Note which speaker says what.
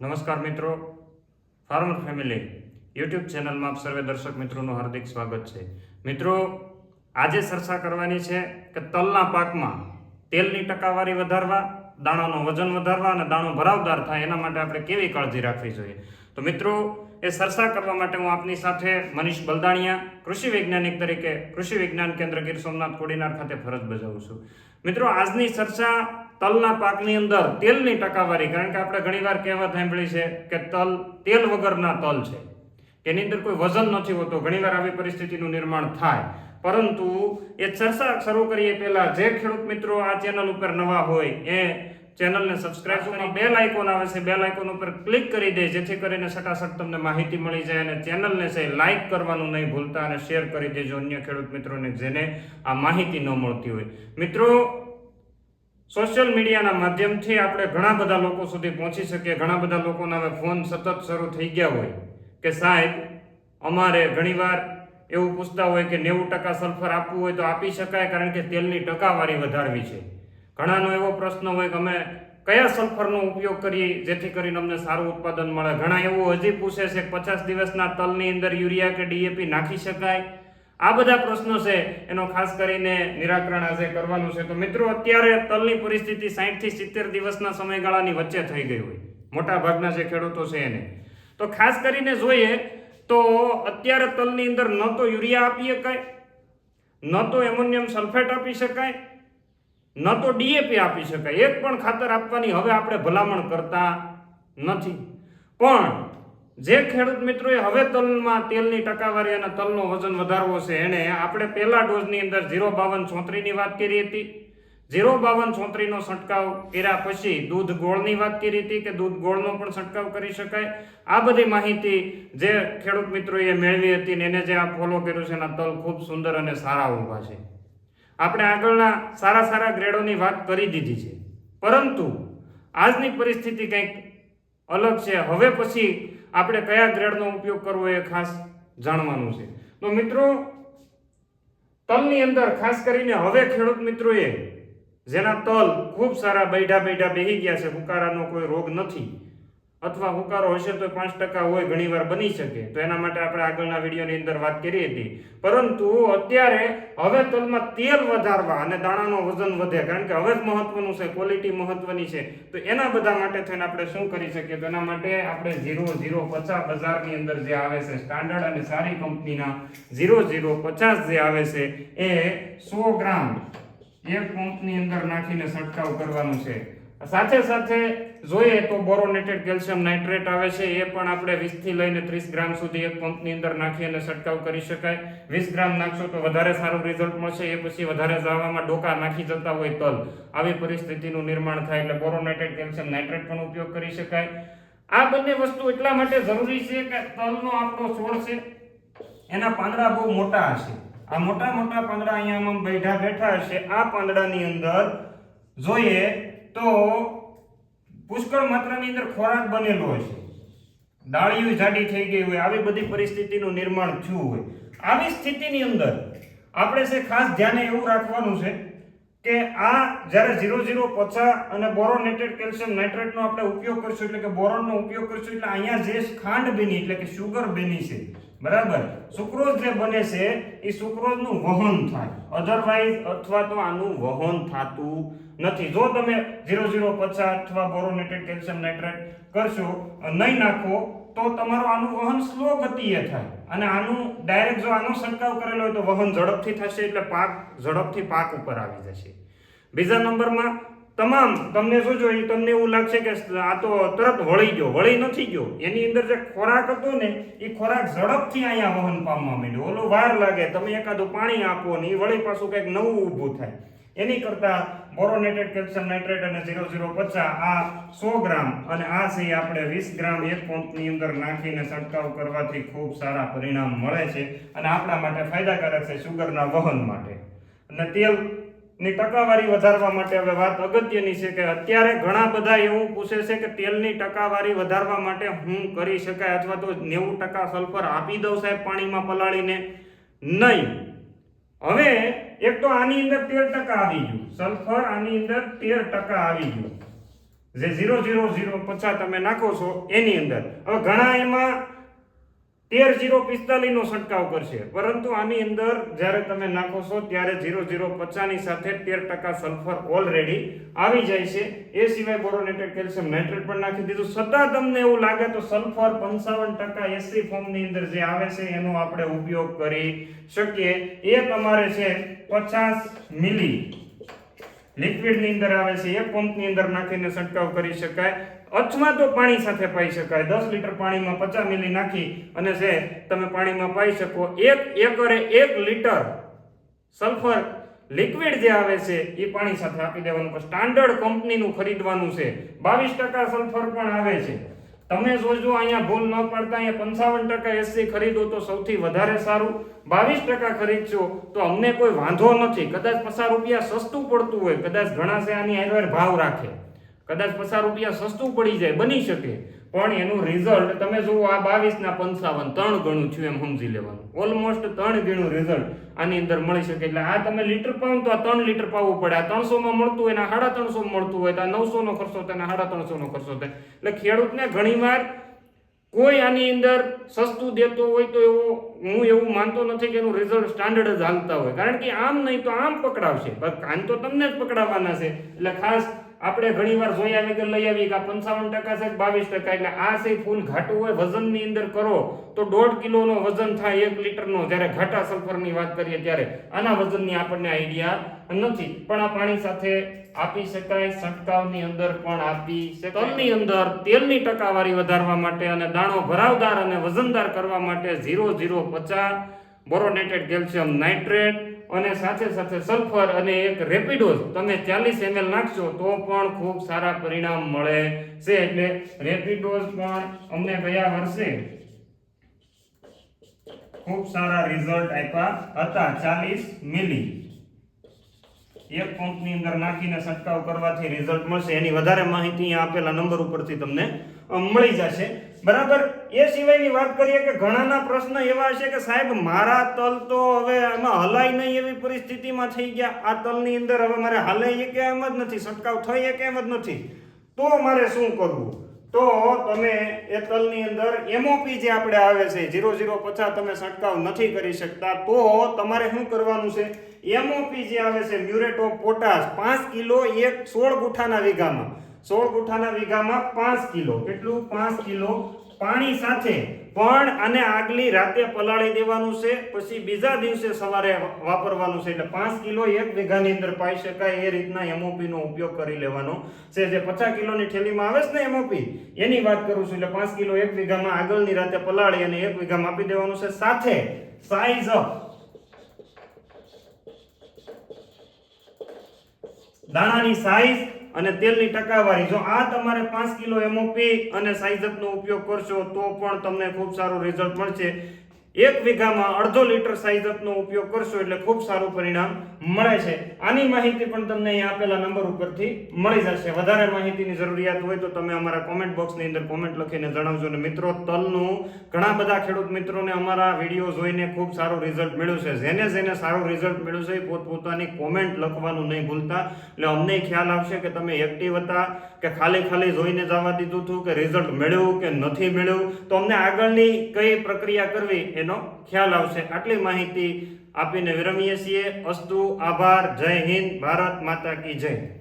Speaker 1: નમસ્કાર મિત્રો. Farmer family YouTube ચેનલમાં આપ સર્વે દર્શક મિત્રોનું હાર્દિક સ્વાગત છે. મિત્રો, આજે ચર્ચા કરવાની છે કે તલના પાકમાં તેલની ટકાવારી વધારવા, દાણાનો વજન વધારવા અને દાણો ભરાવદાર થાય એના માટે આપણે કેવી કાળજી રાખવી જોઈએ? તો મિત્રો, એ ચર્ચા કરવા માટે હું આપની સાથે મનીષ બલદાણિયા, કૃષિ વૈજ્ઞાનિક તરીકે કૃષિ વિજ્ઞાન કેન્દ્ર ગીર સોમનાથ કોડીનાર ખાતે ફરજ બજાવું છું. મિત્રો, આજની ચર્ચા તલના પાકની અંદર તેલની ટકાવારી, કારણ કે આપણે ઘણીવાર કહેવત સાંભળી છે કે તલ તેલ વગરના તલ છે. એની અંદર કોઈ વજન નથી હોતો ઘણીવાર આવી પરિસ્થિતિનું નિર્માણ થાય. પરંતુ એ ચર્ચા શરૂ કરીએ પહેલા, જે ખેડૂત મિત્રો આ ચેનલ ઉપર નવા હોય, એ ચેનલને સબસ્ક્રાઇબ કરી, બેલ આઇકોન આવે છે, બેલ આઇકોન ઉપર ક્લિક કરી દે, જેથી કરીને સટાસટ તમને માહિતી મળી જાય અને ચેનલને છે લાઇક કરવાનું નહીં ભૂલતા અને શેર કરી દેજો અન્ય ખેડૂત મિત્રોને, જેને આ માહિતી ન મળતી હોય. મિત્રો સોશિયલ મીડિયાના માધ્યમથી આપણે ઘણા બધા લોકો સુધી પહોંચી શકીએ. ઘણા બધા લોકોના હવે ફોન સતત શરૂ થઈ ગયા હોય કે સાહેબ, અમારે ઘણીવાર એવું પૂછતા હોય કે નેવું ટકા સલ્ફર આપવું હોય તો આપી શકાય કારણ કે તેલની ટકાવારી વધારવી છે. ઘણાનો એવો પ્રશ્ન હોય કે અમે કયા સલ્ફરનો ઉપયોગ કરીએ જેથી કરીને અમને સારું ઉત્પાદન મળે? ઘણા એવું હજી પૂછે છે કે પચાસ દિવસના તલની અંદર યુરિયા કે ડીએપી નાખી શકાય? આ બધા પ્રશ્નો છે, એનો ખાસ કરીને નિરાકરણ આજે કરવાનું છે. તો મિત્રો, અત્યારે તલની પરિસ્થિતિ સાઠથી સિત્તેર દિવસના સમયગાળાની વચ્ચે થઈ ગઈ હોય. મોટા ભાગના જે ખેડૂતો છે એને. તો ખાસ કરીને જોઈએ તો અત્યારે તલની અંદર ન તો યુરિયા આપી શકાય ન તો એમોનિયમ સલ્ફેટ આપી શકાય, ન તો ડીએપી આપી શકાય. એક પણ ખાતર આપવાની હવે આપણે ભલામણ કરતા નથી. પણ જે ખેડૂત મિત્રોએ હવે તલમાં તેલની ટકાવારી અને તલનો વજન વધારવો છે એણે આપણે પહેલા ડોઝની અંદર ઝીરો બાવન છોતરીની વાત કરી હતી. ઝીરો બાવન ચોત્રીસનો છંટકાવ કર્યા પછી દૂધ ગોળની વાત કરી હતી કે દૂધ ગોળનો પણ છંટકાવ કરી શકાય? આ બધી માહિતી જે ખેડૂત મિત્રોએ મેળવી હતી ને એને જે આ ફોલો કર્યું છે, એના તલ ખૂબ સુંદર અને સારા ઊભા છે. આપણે આગળના સારા સારા ગ્રેડોની વાત કરી દીધી છે. પરંતુ આજની પરિસ્થિતિ કંઈક અલગ છે. હવે પછી આપણે કયા ગ્રેડનો ઉપયોગ કરવો એ ખાસ જાણવાનું છે. તો મિત્રો, તલની અંદર ખાસ કરીને હવે ખેડૂત મિત્રોએ જેના તલ ખૂબ સારા બૈઠા બૈઠા બેહી ગયા છે હુકારાનો કોઈ રોગ નથી. અથવા હુકારો હશે તો પાંચ ટકા હોય, ઘણીવાર બની શકે. તો એના માટે આપણે આગળના વિડીયોની અંદર વાત કરી હતી. પરંતુ અત્યારે હવે તલમાં તેલ વધારવા અને દાણાનો વજન વધે, કારણ કે હવે જ મહત્વનું છે ક્વોલિટી મહત્વની છે. તો એના બધા માટે થઈને આપણે શું કરી શકીએ? તો એના માટે આપણે ઝીરો ઝીરો પચાસ બજારની અંદર જે આવે છે, સ્ટાન્ડર્ડ અને સારી કંપનીના ઝીરો ઝીરો પચાસ જે આવે છે, એ સો ગ્રામ એક પંપની અંદર નાખીને છંટકાવ કરવાનું છે. સાથે સાથે જોઈએ તો બોરોનેટેડ કેલ્શિયમ નાઇટ્રેટ આવે છે, એ પણ આપણે 20 થી લઈને ત્રીસ ગ્રામ સુધી એક પંપની અંદર નાખી અને છંટકાવ કરી શકાય. વીસ ગ્રામ નાખશો તો વધારે સારું રિઝલ્ટ મળશે, એ પછી વધારે જાવામાં ડોકા નાખી જતા હોય તલ. આવી પરિસ્થિતિનું નિર્માણ થાય એટલે બોરોનેટેડ કેલ્શિયમ નાઇટ્રેટ પણ ઉપયોગ કરી શકાય. આ બંને વસ્તુ એટલા માટે જરૂરી છે કે તલનો આપણો છોડ છે, એના પાંદડા બહુ મોટા હશે. આ મોટા મોટા પાંદડા અહીંયા બેઠા બેઠા હશે. આ પાંદડાની અંદર જોઈએ તો પુષ્કળ માત્રાની અંદર ખોરાક બનેલો હોય છે. ડાળીઓ જાડી થઈ ગઈ હોય, આવી બધી પરિસ્થિતિનું નિર્માણ થયું હોય. આવી સ્થિતિની અંદર આપણે છે ખાસ ધ્યાને એવું રાખવાનું છે કે આ જ્યારે ઝીરો ઝીરો પચાસ અને બોરોનેટેડ કેલ્શિયમ નાઇટ્રેટનો આપણે ઉપયોગ કરીશું, એટલે કે બોરોનનો ઉપયોગ કરશું, એટલે અહીંયા જે ખાંડ બની, એટલે કે શુગર બની છે બરાબર? સુક્રોઝ જે બને છે એ સુક્રોઝનું વહન થાય. અધરવાઇઝ અથવા તો આનું વહન થતું નથી. જો તમે ઝીરો ઝીરો પચાસ અથવા બોરોનેટેડ કેલ્શિયમ નાઇટ્રેટ કરશો નહીં નાખો, તો તમારું આનું વહન સ્લો ગતિએ થાય. અને આનું ડાયરેક્ટ જો આનો છંટકાવ કરેલો હોય તો વહન ઝડપથી થશે, એટલે પાક ઝડપથી પાક ઉપર આવી જશે. બીજા નંબરમાં તમામ, તમને શું એ તમને એવું લાગશે કે આ તો તરત વળી ગયો. વળી નથી ગયો. એની અંદર જે ખોરાક હતો ને, એ ખોરાક ઝડપથી અહીંયા વહન પામવા માંડ્યો. ઓલો વાર લાગે, તમે એકાદું પાણી આપો ને એ વળી પાછું કંઈક નવું ઊભું થાય. એની કરતા બોરોનેટેડ કેલ્શિયમ નાઇટ્રેટ અને ઝીરો ઝીરો પચાસ, આ સો ગ્રામ અને આ છે આપણે વીસ ગ્રામ એક પંપની અંદર નાખીને છંટકાવ કરવાથી ખૂબ સારા પરિણામ મળે છે અને આપણા માટે ફાયદાકારક છે શુગરના વહન માટે. અને તેલ ની ટકાવારી વધારવા માટે હવે વાત અગત્યની છે કે અત્યારે ઘણા બધા એવું પૂછે છે કે તેલની ટકાવારી વધારવા માટે હું કરી શકાય અથવા તો નેવું ટકા સલ્ફર આપી દઉં સાહેબ પાણીમાં પલાળીને. નહીં. હવે એક તો આની અંદર તેર ટકા આવી ગયું. સલ્ફર આની અંદર તેર ટકા આવી ગયું. જે ઝીરો ઝીરો ઝીરો પચાસ તમે નાખો છો એની અંદર. હવે ઘણા એમાં તેર જીરો પિસ્તાલીસનો છંટકાવ કરશે. પરંતુ આની અંદર જ્યારે તમે નાખો છો, ત્યારે ઝીરો ઝીરો પચાસની સાથે તેર ટકા સલ્ફર ઓલરેડી આવી જાય છે. એ સિવાય બોરોનેટેડ કેલ્શિયમ નાઇટ્રેટ પણ નાખી દીધું. છતાં તમને એવું લાગે તો સલ્ફર પંચાવન ટકા એસી ફોર્મની અંદર જે આવે છે, એનો આપણે ઉપયોગ કરી શકીએ. એ તમારે છે પચાસ મિલી લિક્વિડની અંદર આવે છે. એ પંપની અંદર નાખીને છંટકાવ કરી શકાય. અથવા તો પાણી સાથે પાઈ શકાય. દસ લીટર પાણીમાં પચાસ મિલી નાખી અને છે તમે પાણીમાં પાઈ શકો. એક એકરે એક લીટર સલ્ફર લિક્વિડ જે આવે છે, એ પાણી સાથે આપી દેવાનું. સ્ટાન્ડર્ડ કંપનીનું ખરીદવાનું છે. બાવીસ ટકા સલ્ફર પણ આવે છે. તમે જોજો, અહીંયા ભૂલ ન પડતા. અહીંયા પંચાવન ટકા એસી ખરીદો તો સૌથી વધારે સારું. બાવીસ ટકા ખરીદશો તો અમને કોઈ વાંધો નથી. કદાચ પચાસ રૂપિયા સસ્તું પડતું હોય. કદાચ ઘણા છે આની હારવાર ભાવ રાખે. કદાચ પચાસ રૂપિયા સસ્તું પડી જાય, બની શકે. પણ એનું રિઝલ્ટ તમે જુઓ, આ બાવીસ ના પંચાવન, ત્રણ ગણું થયું એમ સમજી લેવાનું. ઓલમોસ્ટ ત્રણ ગણું રિઝલ્ટ આની અંદર મળી શકે. એટલે આ તમે લીટર પાવ તો આ ત્રણ લીટર પાવવું પડે. આ ત્રણસો માં મળતું હોય ને આ સાડા ત્રણસો મળતું હોય તો આ નવસો નો ખર્ચો થાય ને સાડા ત્રણસો નો ખર્ચો થાય. એટલે ખેડૂતને ઘણીવાર કોઈ આની અંદર સસ્તું દેતો હોય તો એવું, હું એવું માનતો નથી કે એનું રિઝલ્ટ સ્ટાન્ડર્ડ જ હાલતા હોય. કારણ કે આમ નહીં તો આમ પકડાવશે. કાન તો તમને જ પકડાવવાના છે. એટલે ખાસ આપણે ઘણીવાર જોયા વગર લઈ આવી કે પંચાવન ટકા છે બાવીસ ટકા. એટલે આ છે ફૂલ ઘાટું હોય વજનની અંદર કરો તો દોઢ કિલોનો વજન થાય એક લીટરનો. જ્યારે ઘાટા સલ્ફરની વાત કરીએ ત્યારે આના વજનની આપણને આઈડિયા નથી. પણ આ પાણી સાથે આપી શકાય, છંટકાવની અંદર પણ આપી શકાય. તલની અંદર તેલની ટકાવારી વધારવા માટે અને દાણો ભરાવદાર અને વજનદાર કરવા માટે ઝીરો ઝીરો પચાસ બોરોનેટેડ કેલ્શિયમ નાઇટ્રેટ અને સાથે સાથે સલ્ફર અને એક રેપિડોઝ તમે ચાલીસ એમએલ નાખશો તો પણ ખૂબ સારા પરિણામ મળે છે. એટલે રેપિડોઝ પણ અમને ગયા વર્ષે ખૂબ સારા રિઝલ્ટ આપ્યા હતા, ચાલીસ મિલી એક પંપની અંદર નાખીને છંટકાવ કરવાથી રિઝલ્ટ મળશે. એની વધારે માહિતી આપેલા નંબર ઉપરથી તમને મળી જશે. બરાબર? એ સિવાયની વાત કરીએ કે ઘણાના પ્રશ્ન એવા છે કે સાહેબ, મારા તલ તો હવે એમાં હલાય નહીં એવી પરિસ્થિતિમાં થઈ ગયા. આ તલની અંદર હવે મારે હલાય કે એમ જ નથી, છંટકાવ થઈ કે એમ જ નથી? તો મારે શું કરવું? તો તમે એ તલની અંદર એમઓપી જે આપણે આવે છે ઝીરો ઝીરો પચાસ તમે છંટકાવ નથી કરી શકતા, તો તમારે શું કરવાનું છે? એમઓપી જે આવે છે, મ્યુરેટ ઓફ પોટાશ, પાંચ કિલો એક સોળ ગુઠાના વીઘામાં. સોળ ગુઠાના વીઘામાં પાંચ કિલો. કેટલું? પાંચ કિલો પાણી સાથે. પણ આને આગલી રાતે પલાળી દેવાનું છે, પછી બીજા દિવસે સવારે વાપરવાનું છે. એટલે પાંચ કિલો એક વીઘાની અંદર પાઈ શકાય એ રીતના એમઓપી નો ઉપયોગ કરી લેવાનો છે. જે પચાસ કિલોની થેલીમાં આવે છે ને એમઓપી એની વાત કરું છું. એટલે પાંચ કિલો એક વીઘામાં આગળની રાતે પલાળી અને એક વીઘામાં આપી દેવાનું છે. સાથે સાઈઝ અપ દાણાની સાઈઝ અને તેલની ટકાવારી. જો આ તમારે પાંચ કિલો એમઓપી અને સાઈઝઅપનો ઉપયોગ કરશો, તો પણ તમને ખૂબ સારું રિઝલ્ટ મળશે. એક વીઘામાં અડધો લીટર સાઈઝઅપનો ઉપયોગ કરશો એટલે ખૂબ સારું પરિણામ મળે છે. આની માહિતી પણ તમને અહીં આપેલા નંબર ઉપરથી મળી જશે. વધારે માહિતીની જરૂરિયાત હોય તો તમે અમારા કોમેન્ટ બોક્સની અંદર કોમેન્ટ લખીને જણાવજો. અને મિત્રો, તલનું ઘણા બધા ખેડૂત મિત્રોને અમારા વીડિયો જોઈને ખૂબ સારું રિઝલ્ટ મળ્યું છે. જેને જેને સારું રિઝલ્ટ મળ્યું છે એ પોતપોતાની કોમેન્ટ લખવાનું નહીં ભૂલતા. એટલે અમને ખ્યાલ આવશે કે તમે એક્ટિવ હતા કે ખાલી ખાલી જોઈને જવા દીધું હતું કે રિઝલ્ટ મળ્યું કે નથી મળ્યું. તો અમને આગળની કઈ પ્રક્રિયા કરવી એનો ખ્યાલ આવશે. આટલી માહિતી આપીને વિરમીએ છીએ. અસ્તુ, આભાર. જય હિન્દ. ભારત માતા કી જય.